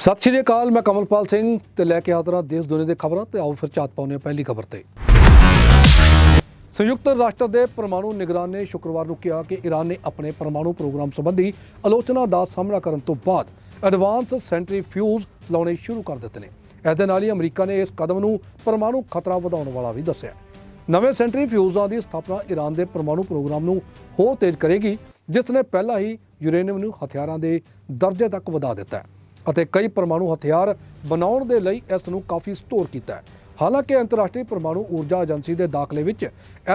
ਸਤਿ ਸ਼੍ਰੀ ਅਕਾਲ, ਮੈਂ ਕਮਲਪਾਲ ਸਿੰਘ ਤੇ ਲੈ ਕੇ ਹਾਜ਼ਰ ਦੇਸ਼ ਦੁਨੀਆ ਦੇ ਖਬਰਾਂ ਤੇ ਆਓ ਫਿਰ ਚਾਤ ਪਾਉਂਦੇ ਹਾਂ ਪਹਿਲੀ ਖਬਰ ਤੇ। ਸੰਯੁਕਤ ਰਾਸ਼ਟਰ ਦੇ ਪਰਮਾਣੂ ਨਿਗਰਾਨ ਨੇ ਸ਼ੁੱਕਰਵਾਰ ਨੂੰ ਕਿਹਾ ਕਿ ਈਰਾਨ ਨੇ ਆਪਣੇ ਪਰਮਾਣੂ ਪ੍ਰੋਗਰਾਮ ਸੰਬੰਧੀ ਆਲੋਚਨਾ ਦਾ ਸਾਹਮਣਾ ਕਰਨ ਤੋਂ ਬਾਅਦ ਐਡਵਾਂਸ ਸੈਂਟਰੀਫਿਊਜ਼ ਲਾਉਣੇ ਸ਼ੁਰੂ ਕਰ ਦਿੱਤੇ ਨੇ। ਇਸ ਦੇ ਨਾਲ ਹੀ ਅਮਰੀਕਾ ਨੇ ਇਸ ਕਦਮ ਨੂੰ ਪਰਮਾਣੂ ਖਤਰਾ ਵਧਾਉਣ ਵਾਲਾ ਵੀ ਦੱਸਿਆ। ਨਵੇਂ ਸੈਂਟਰੀਫਿਊਜ਼ਾਂ ਦੀ ਸਥਾਪਨਾ ਈਰਾਨ ਦੇ ਪਰਮਾਣੂ ਪ੍ਰੋਗਰਾਮ ਨੂੰ ਹੋਰ ਤੇਜ਼ ਕਰੇਗੀ, ਜਿਸ ਨੇ ਪਹਿਲਾਂ ਹੀ ਯੂਰੇਨੀਅਮ ਨੂੰ ਹਥਿਆਰਾਂ ਦੇ ਦਰਜੇ ਤੱਕ ਵਧਾ ਦਿੱਤਾ ਹੈ। ਅਤੇ ਕਈ ਪਰਮਾਣੂ ਹਥਿਆਰ ਬਣਾਉਣ ਦੇ ਲਈ ਇਸ ਨੂੰ ਕਾਫੀ ਸਟੋਰ ਕੀਤਾ ਹੈ। ਹਾਲਾਂਕਿ ਅੰਤਰਰਾਸ਼ਟਰੀ ਪਰਮਾਣੂ ਊਰਜਾ ਏਜੰਸੀ ਦੇ ਦਾਖਲੇ ਵਿੱਚ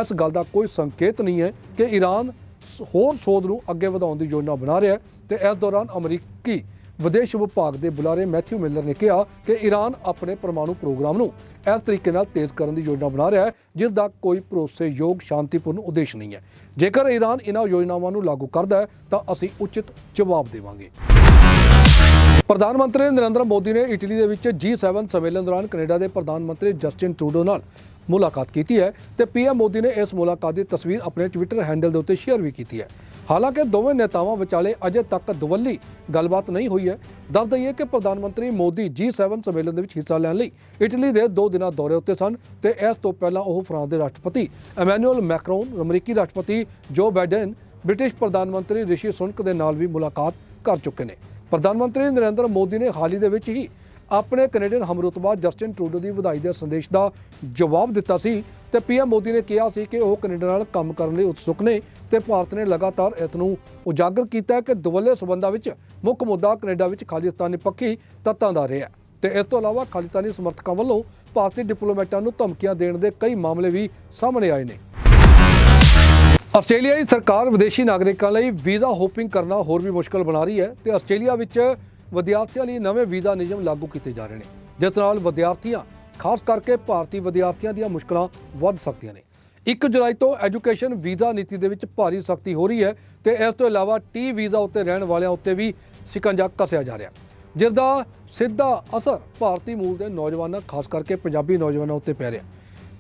ਇਸ ਗੱਲ ਦਾ ਕੋਈ ਸੰਕੇਤ ਨਹੀਂ ਹੈ ਕਿ ਈਰਾਨ ਹੋਰ ਸੋਧ ਨੂੰ ਅੱਗੇ ਵਧਾਉਣ ਦੀ ਯੋਜਨਾ ਬਣਾ ਰਿਹਾ ਹੈ ਤੇ ਇਸ ਦੌਰਾਨ ਅਮਰੀਕੀ ਵਿਦੇਸ਼ ਵਿਭਾਗ ਦੇ ਬੁਲਾਰੇ ਮੈਥਿਊ ਮਿਲਰ ਨੇ ਕਿਹਾ ਕਿ ਈਰਾਨ ਆਪਣੇ ਪਰਮਾਣੂ ਪ੍ਰੋਗਰਾਮ ਨੂੰ ਇਸ ਤਰੀਕੇ ਨਾਲ ਤੇਜ਼ ਕਰਨ ਦੀ ਯੋਜਨਾ ਬਣਾ ਰਿਹਾ ਹੈ, ਜਿਸ ਦਾ ਕੋਈ ਭਰੋਸੇਯੋਗ, ਸ਼ਾਂਤੀਪੂਰਨ ਉਦੇਸ਼ ਨਹੀਂ ਹੈ। ਜੇਕਰ ਈਰਾਨ ਇਹਨਾਂ ਯੋਜਨਾਵਾਂ ਨੂੰ ਲਾਗੂ ਕਰਦਾ ਹੈ, ਤਾਂ ਅਸੀਂ ਉਚਿਤ ਜਵਾਬ ਦੇਵਾਂਗੇ। ਪ੍ਰਧਾਨ ਮੰਤਰੀ ਨਰਿੰਦਰ ਮੋਦੀ ਨੇ ਇਟਲੀ ਦੇ ਵਿੱਚ G7 ਸੰਮੇਲਨ ਦੌਰਾਨ ਕੈਨੇਡਾ ਦੇ ਪ੍ਰਧਾਨ ਮੰਤਰੀ ਜਸਟਿਨ ਟਰੂਡੋ ਨਾਲ ਮੁਲਾਕਾਤ ਕੀਤੀ ਹੈ ਤੇ ਪੀਐਮ ਮੋਦੀ ਨੇ ਇਸ ਮੁਲਾਕਾਤ ਦੀ ਤਸਵੀਰ ਆਪਣੇ ਟਵਿੱਟਰ ਹੈਂਡਲ ਦੇ ਉੱਤੇ ਸ਼ੇਅਰ ਵੀ ਕੀਤੀ ਹੈ। ਹਾਲਾਂਕਿ ਦੋਵੇਂ ਨੇਤਾਵਾਂ ਵਿਚਾਲੇ ਅਜੇ ਤੱਕ ਦਵੱਲੀ ਗੱਲਬਾਤ ਨਹੀਂ ਹੋਈ ਹੈ। ਦੱਸ ਦਈਏ ਕਿ ਪ੍ਰਧਾਨ ਮੰਤਰੀ ਮੋਦੀ G7 ਸੰਮੇਲਨ ਦੇ ਵਿੱਚ ਹਿੱਸਾ ਲੈਣ ਲਈ ਇਟਲੀ ਦੇ ਦੋ ਦਿਨਾਂ ਦੌਰੇ ਉੱਤੇ ਸਨ ਤੇ ਇਸ ਤੋਂ ਪਹਿਲਾਂ ਉਹ ਫਰਾਂਸ ਦੇ ਰਾਸ਼ਟਰਪਤੀ ਐਮੈਨੂਅਲ ਮੈਕਰੋਨ, ਅਮਰੀਕੀ ਰਾਸ਼ਟਰਪਤੀ ਜੋ ਬਾਈਡਨ ਬ੍ਰਿਟਿਸ਼ ਪ੍ਰਧਾਨ ਮੰਤਰੀ ਰਿਸ਼ੀ ਸੁਨਕ ਦੇ ਨਾਲ ਵੀ ਮੁਲਾਕਾਤ ਕਰ ਚੁੱਕੇ ਨੇ। ਪ੍ਰਧਾਨ ਮੰਤਰੀ ਨਰਿੰਦਰ ਮੋਦੀ ਨੇ ਹਾਲ ਹੀ ਦੇ ਵਿੱਚ ਹੀ ਆਪਣੇ ਕੈਨੇਡੀਅਨ ਹਮਰੁਤਬਾ ਜਸਟਿਨ ਟਰੂਡੋ ਦੀ ਵਧਾਈ ਦੇ ਸੰਦੇਸ਼ ਦਾ ਜਵਾਬ ਦਿੱਤਾ ਸੀ ਤੇ ਪੀਐਮ ਮੋਦੀ ਨੇ ਕਿਹਾ ਸੀ ਕਿ ਉਹ ਕੈਨੇਡਾ ਨਾਲ ਕੰਮ ਕਰਨ ਲਈ ਉਤਸੁਕ ਨੇ ਤੇ ਭਾਰਤ ਨੇ ਲਗਾਤਾਰ ਇਸ ਨੂੰ ਉਜਾਗਰ ਕੀਤਾ ਕਿ ਦੁਵੱਲੇ ਸਬੰਧਾਂ ਵਿੱਚ ਮੁੱਖ ਮੁੱਦਾ ਕੈਨੇਡਾ ਵਿੱਚ ਖਾਲਿਸਤਾਨੀ ਪੱਖੀ ਤੱਤਾਂ ਦਾ ਰਿਹਾ ਤੇ ਇਸ ਤੋਂ ਇਲਾਵਾ ਖਾਲਿਸਤਾਨੀ ਸਮਰਥਕਾਂ ਵੱਲੋਂ ਭਾਰਤੀ ਡਿਪਲੋਮੈਟਾਂ ਨੂੰ ਧਮਕੀਆਂ ਦੇਣ ਦੇ ਕਈ ਮਾਮਲੇ ਵੀ ਸਾਹਮਣੇ ਆਏ ਨੇ। ਆਸਟ੍ਰੇਲੀਆ ਦੀ ਸਰਕਾਰ ਵਿਦੇਸ਼ੀ ਨਾਗਰਿਕਾਂ ਲਈ ਵੀਜ਼ਾ ਹੋਪਿੰਗ ਕਰਨਾ ਹੋਰ ਵੀ ਮੁਸ਼ਕਲ ਬਣਾ ਰਹੀ ਹੈ ਤੇ ਆਸਟ੍ਰੇਲੀਆ ਵਿੱਚ ਵਿਦਿਆਰਥੀਆਂ ਲਈ ਨਵੇਂ ਵੀਜ਼ਾ ਨਿਯਮ ਲਾਗੂ ਕੀਤੇ ਜਾ ਰਹੇ ਨੇ, ਜਿਸ ਨਾਲ ਵਿਦਿਆਰਥੀਆਂ, ਖਾਸ ਕਰਕੇ ਭਾਰਤੀ ਵਿਦਿਆਰਥੀਆਂ ਦੀਆਂ ਮੁਸ਼ਕਲਾਂ ਵੱਧ ਸਕਦੀਆਂ ਨੇ। 1 ਜੁਲਾਈ ਤੋਂ ਐਜੂਕੇਸ਼ਨ ਵੀਜ਼ਾ ਨੀਤੀ ਦੇ ਵਿੱਚ ਭਾਰੀ ਸਖਤੀ ਹੋ ਰਹੀ ਹੈ ਤੇ ਇਸ ਤੋਂ ਇਲਾਵਾ ਟੀ ਵੀਜ਼ਾ ਉੱਤੇ ਰਹਿਣ ਵਾਲਿਆਂ ਉੱਤੇ ਵੀ ਸ਼ਿਕੰਜਾ ਕੱਸਿਆ ਜਾ ਰਿਹਾ ਜਿਸ ਦਾ ਸਿੱਧਾ ਅਸਰ ਭਾਰਤੀ ਮੂਲ ਦੇ ਨੌਜਵਾਨਾਂ, ਖਾਸ ਕਰਕੇ ਪੰਜਾਬੀ ਨੌਜਵਾਨਾਂ ਉੱਤੇ ਪੈ ਰਿਹਾ।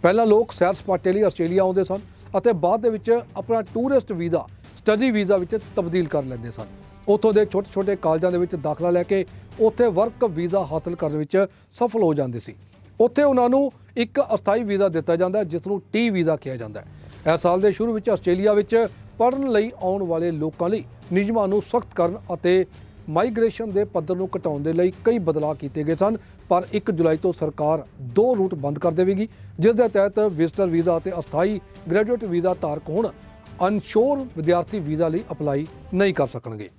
ਪਹਿਲਾਂ ਲੋਕ ਸੈਰ ਸਪਾਟੇ ਲਈ ਆਸਟ੍ਰੇਲੀਆ ਆਉਂਦੇ ਸਨ ਅਤੇ ਬਾਅਦ ਦੇ ਵਿੱਚ ਆਪਣਾ ਟੂਰਿਸਟ ਵੀਜ਼ਾ ਸਟੱਡੀ ਵੀਜ਼ਾ ਵਿੱਚ ਤਬਦੀਲ ਕਰ ਲੈਂਦੇ ਸਨ। ਉੱਥੋਂ ਦੇ ਛੋਟੇ-ਛੋਟੇ ਕਾਲਜਾਂ ਦੇ ਵਿੱਚ ਦਾਖਲਾ ਲੈ ਕੇ ਉੱਥੇ ਵਰਕ ਵੀਜ਼ਾ ਹਾਸਲ ਕਰਨ ਵਿੱਚ ਸਫਲ ਹੋ ਜਾਂਦੇ ਸੀ। ਉੱਥੇ ਉਹਨਾਂ ਨੂੰ ਇੱਕ ਅਸਥਾਈ ਵੀਜ਼ਾ ਦਿੱਤਾ ਜਾਂਦਾ ਹੈ ਜਿਸ ਨੂੰ ਟੀ ਵੀਜ਼ਾ ਕਿਹਾ ਜਾਂਦਾ ਹੈ। ਇਸ ਸਾਲ ਦੇ ਸ਼ੁਰੂ ਵਿੱਚ ਆਸਟ੍ਰੇਲੀਆ ਵਿੱਚ ਪੜ੍ਹਨ ਲਈ ਆਉਣ ਵਾਲੇ ਲੋਕਾਂ ਲਈ ਨਿਯਮਾਂ ਨੂੰ ਸਖਤ ਕਰਨ ਅਤੇ ਮਾਈਗ੍ਰੇਸ਼ਨ ਦੇ ਪੱਧਰ ਨੂੰ ਘਟਾਉਣ ਦੇ ਲਈ ਕਈ ਬਦਲਾਅ ਕੀਤੇ ਗਏ ਸਨ, ਪਰ 1 ਜੁਲਾਈ ਤੋਂ ਸਰਕਾਰ ਦੋ ਰੂਟ ਬੰਦ ਕਰ ਦੇਵੇਗੀ, ਜਿਸ ਦੇ ਤਹਿਤ ਵਿਜ਼ਟਰ ਵੀਜ਼ਾ ਅਤੇ ਅਸਥਾਈ ਗ੍ਰੈਜੂਏਟ ਵੀਜ਼ਾ ਧਾਰਕ ਹੁਣ, ਅਨਸ਼ੋਰ ਵਿਦਿਆਰਥੀ ਵੀਜ਼ਾ ਲਈ ਅਪਲਾਈ ਨਹੀਂ ਕਰ ਸਕਣਗੇ।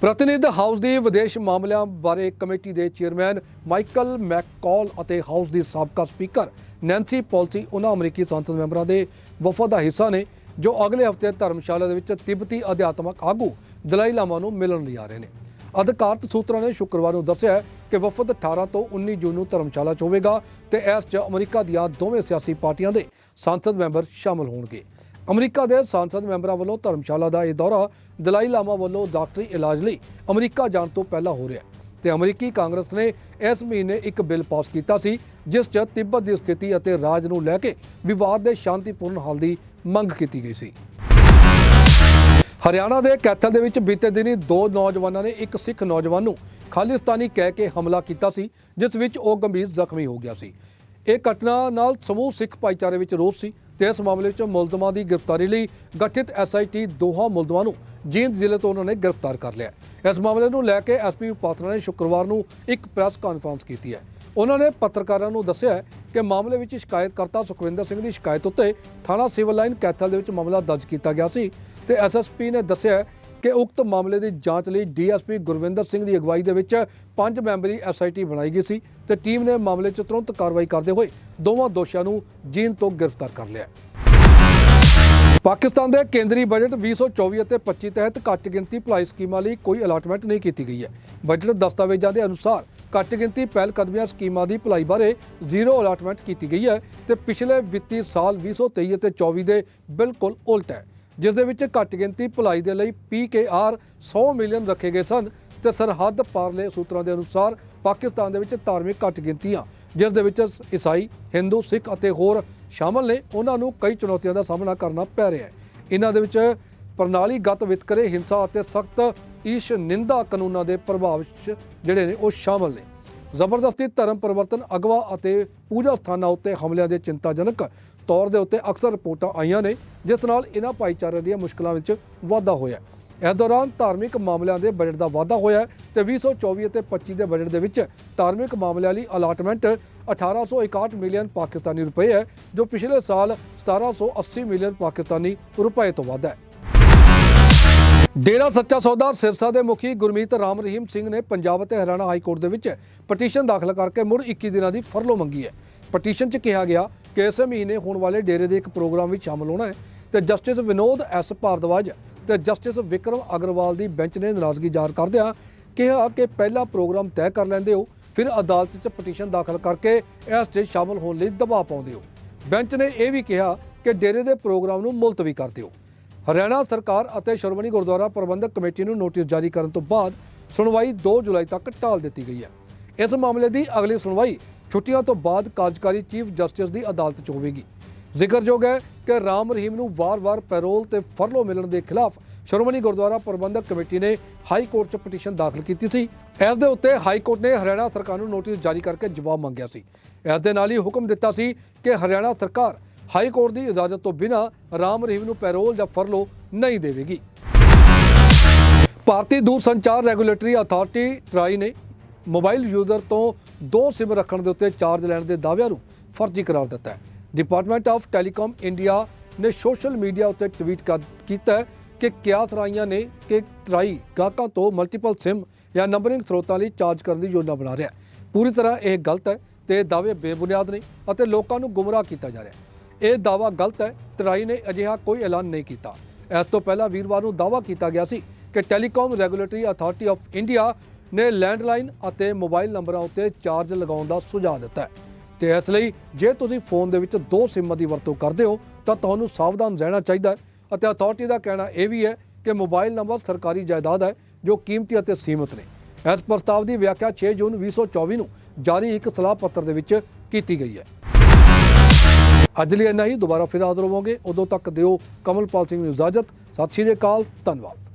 ਪ੍ਰਤੀਨਿਧ ਹਾਊਸ ਦੀ ਵਿਦੇਸ਼ ਮਾਮਲਿਆਂ ਬਾਰੇ ਕਮੇਟੀ ਦੇ ਚੇਅਰਮੈਨ ਮਾਈਕਲ ਮੈਕਕॉल ਅਤੇ ਹਾਊਸ ਦੀ ਸਾਬਕਾ ਸਪੀਕਰ ਨੈਂਸੀ ਪੋਲਸੀ, ਉਹਨਾਂ ਅਮਰੀਕੀ ਸੰਸਦ ਮੈਂਬਰਾਂ ਦੇ ਵਫਦ ਦਾ ਹਿੱਸਾ ਨੇ। ਜੋ ਅਗਲੇ ਹਫ਼ਤੇ ਧਰਮਸ਼ਾਲਾ ਦੇ ਵਿੱਚ ਤਿੱਬਤੀ ਅਧਿਆਤਮਕ ਆਗੂ ਦਲਾਈ ਲਾਮਾ ਨੂੰ ਮਿਲਣ ਲਈ ਆ ਰਹੇ ਨੇ। ਅਧਿਕਾਰਤ ਸੂਤਰਾਂ ਨੇ ਸ਼ੁੱਕਰਵਾਰ ਨੂੰ ਦੱਸਿਆ ਕਿ ਵਫਦ 18 ਤੋਂ 19 ਜੂਨ ਨੂੰ ਧਰਮਸ਼ਾਲਾ 'ਚ ਹੋਵੇਗਾ ਤੇ ਇਸ 'ਚ ਅਮਰੀਕਾ ਦੀਆਂ ਦੋਵੇਂ ਸਿਆਸੀ ਪਾਰਟੀਆਂ ਦੇ ਸੰਸਦ ਮੈਂਬਰ ਸ਼ਾਮਲ ਹੋਣਗੇ। ਅਮਰੀਕਾ ਦੇ ਸੰਸਦ ਮੈਂਬਰਾਂ ਵੱਲੋਂ ਧਰਮਸ਼ਾਲਾ ਦਾ ਇਹ ਦੌਰਾ ਦਲਾਈ ਲਾਮਾ ਵੱਲੋਂ ਡਾਕਟਰੀ ਇਲਾਜ ਲਈ ਅਮਰੀਕਾ ਜਾਣ ਤੋਂ ਪਹਿਲਾਂ ਹੋ ਰਿਹਾ ਹੈ। ਤੇ ਅਮਰੀਕੀ ਕਾਂਗਰਸ ਨੇ ਇਸ ਮਹੀਨੇ ਇੱਕ ਬਿੱਲ ਪਾਸ ਕੀਤਾ ਸੀ, ਜਿਸ 'ਚ ਤਿੱਬਤ ਦੀ ਸਥਿਤੀ ਅਤੇ ਰਾਜ ਨੂੰ ਲੈ ਕੇ ਵਿਵਾਦ ਦੇ ਸ਼ਾਂਤੀਪੂਰਨ ਹੱਲ ਦੀ ਮੰਗ ਕੀਤੀ ਗਈ ਸੀ। ਹਰਿਆਣਾ ਦੇ ਕੈਥਲ ਦੇ ਵਿੱਚ ਬੀਤੇ ਦਿਨੀ ਦੋ ਨੌਜਵਾਨਾਂ ਨੇ ਇੱਕ ਸਿੱਖ ਨੌਜਵਾਨ ਨੂੰ ਖਾਲਿਸਤਾਨੀ ਕਹਿ ਕੇ ਹਮਲਾ ਕੀਤਾ ਸੀ, ਜਿਸ ਵਿੱਚ ਉਹ ਗੰਭੀਰ ਜ਼ਖਮੀ ਹੋ ਗਿਆ ਸੀ। ਇਹ ਘਟਨਾ ਨਾਲ ਸਮੂਹ ਸਿੱਖ ਭਾਈਚਾਰੇ ਵਿੱਚ ਰੋਸ ਸੀ ਤੇ ਇਸ ਮਾਮਲੇ 'ਚ ਮੁਲਜ਼ਮਾਂ ਦੀ ਗ੍ਰਿਫਤਾਰੀ ਲਈ ਗਠਿਤ ਐਸਆਈਟੀ ਦੋਹਾਂ ਮੁਲਜ਼ਮਾਂ ਨੂੰ ਜੀਂਦ ਜ਼ਿਲ੍ਹੇ ਤੋਂ ਉਹਨਾਂ ਨੇ ਗ੍ਰਿਫਤਾਰ ਕਰ ਲਿਆ। ਇਸ ਮਾਮਲੇ ਨੂੰ ਲੈ ਕੇ ਐਸਪੀ ਉਪਾਤਰਾ ਨੇ ਸ਼ੁੱਕਰਵਾਰ ਨੂੰ ਇੱਕ ਪ੍ਰੈਸ ਕਾਨਫਰੰਸ ਕੀਤੀ ਹੈ। ਉਹਨਾਂ ਨੇ ਪੱਤਰਕਾਰਾਂ ਨੂੰ ਦੱਸਿਆ ਕਿ ਮਾਮਲੇ ਵਿੱਚ ਸ਼ਿਕਾਇਤਕਰਤਾ ਸੁਖਵਿੰਦਰ ਸਿੰਘ ਦੀ ਸ਼ਿਕਾਇਤ ਉੱਤੇ ਥਾਣਾ ਸਿਵਲ ਲਾਈਨ ਕੈਥਲ ਦੇ ਵਿੱਚ ਮਾਮਲਾ ਦਰਜ ਕੀਤਾ ਗਿਆ ਸੀ ਤੇ ਐਸਐਸਪੀ ਨੇ ਦੱਸਿਆ ਕਿ ਉਕਤ ਮਾਮਲੇ ਦੀ ਜਾਂਚ ਲਈ ਡੀਐਸਪੀ ਗੁਰਵਿੰਦਰ ਸਿੰਘ ਦੀ ਅਗਵਾਈ ਦੇ ਵਿੱਚ ਪੰਜ ਮੈਂਬਰੀ ਐਸਆਈਟੀ ਬਣਾਈ ਗਈ ਸੀ ਤੇ ਟੀਮ ਨੇ ਮਾਮਲੇ 'ਚ ਤੁਰੰਤ ਕਾਰਵਾਈ ਕਰਦੇ ਹੋਏ ਦੋਵਾਂ ਦੋਸ਼ੀਆਂ ਨੂੰ ਜੀਨ ਤੋਂ ਗ੍ਰਿਫਤਾਰ ਕਰ ਲਿਆ ਪਾਕਿਸਤਾਨ ਦੇ ਕੇਂਦਰੀ ਬਜਟ 2024 ਅਤੇ 25 ਤਹਿਤ ਘੱਟ ਗਿਣਤੀ ਭਲਾਈ ਸਕੀਮਾਂ ਲਈ ਕੋਈ ਅਲਾਟਮੈਂਟ ਨਹੀਂ ਕੀਤੀ ਗਈ ਹੈ। ਬਜਟ ਦਸਤਾਵੇਜ਼ਾਂ ਦੇ ਅਨੁਸਾਰ ਘੱਟ ਗਿਣਤੀ ਪਹਿਲ ਕਦਮੀਆਂ ਸਕੀਮਾਂ ਦੀ ਭਲਾਈ ਬਾਰੇ ਜ਼ੀਰੋ ਅਲਾਟਮੈਂਟ ਕੀਤੀ ਗਈ ਹੈ ਤੇ ਪਿਛਲੇ ਵਿੱਤੀ ਸਾਲ 2023 ਅਤੇ 24 ਦੇ ਬਿਲਕੁਲ ਉਲਟ ਹੈ, ਜਿਸ ਦੇ ਵਿੱਚ ਘੱਟ ਗਿਣਤੀ ਭਲਾਈ ਦੇ ਲਈ ਪੀਕੇਆਰ 100 ਮਿਲੀਅਨ ਰੱਖੇ ਗਏ ਸਨ ਤੇ ਸਰਹੱਦ ਪਾਰਲੇ ਸੂਤਰਾਂ ਦੇ ਅਨੁਸਾਰ ਪਾਕਿਸਤਾਨ ਦੇ ਵਿੱਚ ਧਾਰਮਿਕ ਘੱਟ ਗਿਣਤੀਆਂ, ਜਿਸ ਦੇ ਵਿੱਚ ਈਸਾਈ, ਹਿੰਦੂ, ਸਿੱਖ ਅਤੇ ਹੋਰ ਸ਼ਾਮਲ ਨੇ ਉਹਨਾਂ ਨੂੰ ਕਈ ਚੁਣੌਤੀਆਂ ਦਾ ਸਾਹਮਣਾ ਕਰਨਾ ਪੈ ਰਿਹਾ ਹੈ। ਇਹਨਾਂ ਦੇ ਵਿੱਚ ਪ੍ਰਣਾਲੀਗਤ ਵਿਤਕਰੇ, ਹਿੰਸਾ ਅਤੇ ਸਖਤ ਈਸ਼ ਨਿੰਦਾ ਕਾਨੂੰਨਾਂ ਦੇ ਪ੍ਰਭਾਵ 'ਚ ਜਿਹੜੇ ਨੇ ਉਹ ਸ਼ਾਮਲ ਨੇ। ਜ਼ਬਰਦਸਤੀ ਧਰਮ ਪਰਿਵਰਤਨ, ਅਗਵਾ ਅਤੇ ਪੂਜਾ ਸਥਾਨਾਂ ਉੱਤੇ ਹਮਲਿਆਂ ਦੇ ਚਿੰਤਾਜਨਕ ਤੌਰ ਦੇ ਉੱਤੇ ਅਕਸਰ ਰਿਪੋਰਟਾਂ ਆਈਆਂ ਨੇ, ਜਿਸ ਨਾਲ ਇਹਨਾਂ ਭਾਈਚਾਰਿਆਂ ਦੀਆਂ ਮੁਸ਼ਕਲਾਂ ਵਿੱਚ ਵਾਧਾ ਹੋਇਆ ਇਸ ਦੌਰਾਨ ਧਾਰਮਿਕ ਮਾਮਲਿਆਂ ਦੇ ਬਜਟ ਦਾ ਵਾਧਾ ਹੋਇਆ ਹੈ ਤੇ 2024 ਅਤੇ 25 ਦੇ ਬਜਟ ਦੇ ਵਿੱਚ ਧਾਰਮਿਕ ਮਾਮਲਿਆਂ ਲਈ ਅਲਾਟਮੈਂਟ 1861 ਮਿਲੀਅਨ ਪਾਕਿਸਤਾਨੀ ਰੁਪਏ ਹੈ, ਜੋ ਪਿਛਲੇ ਸਾਲ 1780 ਮਿਲੀਅਨ ਪਾਕਿਸਤਾਨੀ ਰੁਪਏ ਤੋਂ ਵੱਧ ਹੈ। ਡੇਰਾ ਸੱਚਾ ਸੌਦਾ ਸਿਰਸਾ ਦੇ ਮੁਖੀ ਗੁਰਮੀਤ ਰਾਮ ਰਹੀਮ ਸਿੰਘ ਨੇ ਪੰਜਾਬ ਅਤੇ ਹਰਿਆਣਾ ਹਾਈ ਕੋਰਟ ਦੇ ਵਿੱਚ ਪਟੀਸ਼ਨ ਦਾਖਲ ਕਰਕੇ ਮੁੜ 21 ਦਿਨਾਂ ਦੀ ਫਰਲੋ ਮੰਗੀ ਹੈ। ਪਟੀਸ਼ਨ 'ਚ ਕਿਹਾ ਗਿਆ ਕਿ ਇਸ ਮਹੀਨੇ ਹੋਣ ਵਾਲੇ ਡੇਰੇ ਦੇ ਇੱਕ ਪ੍ਰੋਗਰਾਮ ਵਿੱਚ ਸ਼ਾਮਲ ਹੋਣਾ ਹੈ ਤੇ ਜਸਟਿਸ ਵਿਨੋਦ ਐਸ ਭਾਰਦਵਾਜ ਤੇ ਜਸਟਿਸ ਵਿਕਰਮ ਅਗਰਵਾਲ ਦੀ ਬੈਂਚ ਨੇ ਨਾਰਾਜ਼ਗੀ ਜ਼ਾਹਰ ਕਰਦਿਆਂ ਕਿਹਾ ਕਿ ਪਹਿਲਾ ਪ੍ਰੋਗਰਾਮ ਤੈਅ ਕਰ ਲੈਂਦੇ ਹੋ, ਫਿਰ ਅਦਾਲਤ 'ਚ ਪਟੀਸ਼ਨ ਦਾਖਲ ਕਰਕੇ ਇਸ 'ਚ ਸ਼ਾਮਲ ਹੋਣ ਲਈ ਦਬਾਅ ਪਾਉਂਦੇ ਹੋ। ਬੈਂਚ ਨੇ ਇਹ ਵੀ ਕਿਹਾ ਕਿ ਡੇਰੇ ਦੇ ਪ੍ਰੋਗਰਾਮ ਨੂੰ ਮੁਲਤਵੀ ਕਰ ਦਿਓ। ਹਰਿਆਣਾ ਸਰਕਾਰ ਅਤੇ ਸ਼੍ਰੋਮਣੀ ਗੁਰਦੁਆਰਾ ਪ੍ਰਬੰਧਕ ਕਮੇਟੀ ਨੂੰ ਨੋਟਿਸ ਜਾਰੀ ਕਰਨ ਤੋਂ ਬਾਅਦ ਸੁਣਵਾਈ 2 ਜੁਲਾਈ ਤੱਕ ਟਾਲ ਦਿੱਤੀ ਗਈ ਹੈ। ਇਸ ਮਾਮਲੇ ਦੀ ਅਗਲੀ ਸੁਣਵਾਈ ਛੁੱਟੀਆਂ ਤੋਂ ਬਾਅਦ ਕਾਰਜਕਾਰੀ ਚੀਫ ਜਸਟਿਸ ਦੀ ਅਦਾਲਤ 'ਚ ਹੋਵੇਗੀ। ਜ਼ਿਕਰਯੋਗ ਹੈ ਕਿ ਰਾਮ ਰਹੀਮ ਨੂੰ ਵਾਰ-ਵਾਰ ਪੈਰੋਲ ਤੇ ਫਰਲੋ ਮਿਲਣ ਦੇ ਖਿਲਾਫ ਸ਼੍ਰੋਮਣੀ ਗੁਰਦੁਆਰਾ ਪ੍ਰਬੰਧਕ ਕਮੇਟੀ ਨੇ ਹਾਈ ਕੋਰਟ 'ਚ ਪਟੀਸ਼ਨ ਦਾਖਲ ਕੀਤੀ ਸੀ। ਇਸ ਦੇ ਉੱਤੇ ਹਾਈ ਕੋਰਟ ਨੇ ਹਰਿਆਣਾ ਸਰਕਾਰ ਨੂੰ ਨੋਟਿਸ ਜਾਰੀ ਕਰਕੇ ਜਵਾਬ ਮੰਗਿਆ ਸੀ। ਇਸ ਦੇ ਨਾਲ ਹੀ ਹੁਕਮ ਦਿੱਤਾ ਸੀ ਕਿ ਹਰਿਆਣਾ ਸਰਕਾਰ ਹਾਈ ਕੋਰਟ ਦੀ ਇਜਾਜ਼ਤ ਤੋਂ ਬਿਨਾਂ ਰਾਮ ਰਹੀਮ ਨੂੰ ਪੈਰੋਲ ਜਾਂ ਫਰਲੋ ਨਹੀਂ ਦੇਵੇਗੀ। ਭਾਰਤੀ ਦੂਰ ਸੰਚਾਰ ਰੈਗੂਲੇਟਰੀ ਅਥਾਰਟੀ ਟਰਾਈ ਨੇ ਮੋਬਾਈਲ ਯੂਜ਼ਰ ਤੋਂ ਦੋ ਸਿਮ ਰੱਖਣ ਦੇ ਉੱਤੇ ਚਾਰਜ ਲੈਣ ਦੇ ਦਾਅਵਿਆਂ ਨੂੰ ਫਰਜ਼ੀ ਕਰਾਰ ਦਿੱਤਾ ਹੈ। ਡਿਪਾਰਟਮੈਂਟ ਆਫ ਟੈਲੀਕਾਮ ਇੰਡੀਆ ਨੇ ਸੋਸ਼ਲ ਮੀਡੀਆ ਉੱਤੇ ਟਵੀਟ ਕਰ ਕੀਤਾ ਕਿ ਕਿਆ ਰਾਈਆਂ ਨੇ ਕਿ ਤਰਾਈ ਗਾਹਕਾਂ ਤੋਂ ਮਲਟੀਪਲ ਸਿਮ ਜਾਂ ਨੰਬਰਿੰਗ ਸਰੋਤਾਂ ਲਈ ਚਾਰਜ ਕਰਨ ਦੀ ਯੋਜਨਾ ਬਣਾ ਰਿਹਾ ਹੈ। ਪੂਰੀ ਤਰ੍ਹਾਂ ਇਹ ਗਲਤ ਹੈ ਤੇ ਇਹ ਦਾਅਵੇ ਬੇਬੁਨਿਆਦ ਨੇ ਅਤੇ ਲੋਕਾਂ ਨੂੰ ਗੁੰਮਰਾਹ ਕੀਤਾ ਜਾ ਰਿਹਾ ਹੈ। ਇਹ ਦਾਅਵਾ ਗਲਤ ਹੈ, ਤਰਾਈ ਨੇ ਅਜਿਹਾ ਕੋਈ ਐਲਾਨ ਨਹੀਂ ਕੀਤਾ। ਇਸ ਤੋਂ ਪਹਿਲਾਂ ਵੀਰਵਾਰ ਨੂੰ ਦਾਅਵਾ ਕੀਤਾ ਗਿਆ ਸੀ ਕਿ telecom regulatory authority of India ਨੇ ਲੈਂਡਲਾਈਨ ਅਤੇ ਮੋਬਾਈਲ ਨੰਬਰਾਂ ਉੱਤੇ ਚਾਰਜ ਲਗਾਉਣ ਦਾ ਸੁਝਾਅ ਦਿੱਤਾ ਹੈ। ਤੇ ਇਸ ਲਈ ਜੇ ਤੁਸੀਂ ਫੋਨ ਦੇ ਵਿੱਚ ਦੋ ਸਿੰਮਾਂ ਦੀ ਵਰਤੋਂ ਕਰਦੇ ਹੋ, ਤਾਂ ਤੁਹਾਨੂੰ ਸਾਵਧਾਨ ਰਹਿਣਾ ਚਾਹੀਦਾ ਹੈ। ਅਤੇ ਅਥਾਰਟੀ ਦਾ ਕਹਿਣਾ ਇਹ ਵੀ ਹੈ ਕਿ ਮੋਬਾਈਲ ਨੰਬਰ ਸਰਕਾਰੀ ਜਾਇਦਾਦ ਹੈ, ਜੋ ਕੀਮਤੀ ਅਤੇ ਸੀਮਿਤ ਨੇ। ਇਸ ਪ੍ਰਸਤਾਵ ਦੀ ਵਿਆਖਿਆ 6 ਜੂਨ 2024 ਨੂੰ ਜਾਰੀ ਇੱਕ ਸਲਾਹ ਪੱਤਰ ਦੇ ਵਿੱਚ ਕੀਤੀ ਗਈ ਹੈ। ਅੱਜ ਲਈ ਇੰਨਾ ਹੀ, ਦੁਬਾਰਾ ਫਿਰ ਹਾਜ਼ਰ ਹੋਵਾਂਗੇ। ਉਦੋਂ ਤੱਕ ਦਿਓ ਕਮਲਪਾਲ ਸਿੰਘ ਨੂੰ ਇਜਾਜ਼ਤ। ਸਤਿ ਸ਼੍ਰੀ ਅਕਾਲ, ਧੰਨਵਾਦ।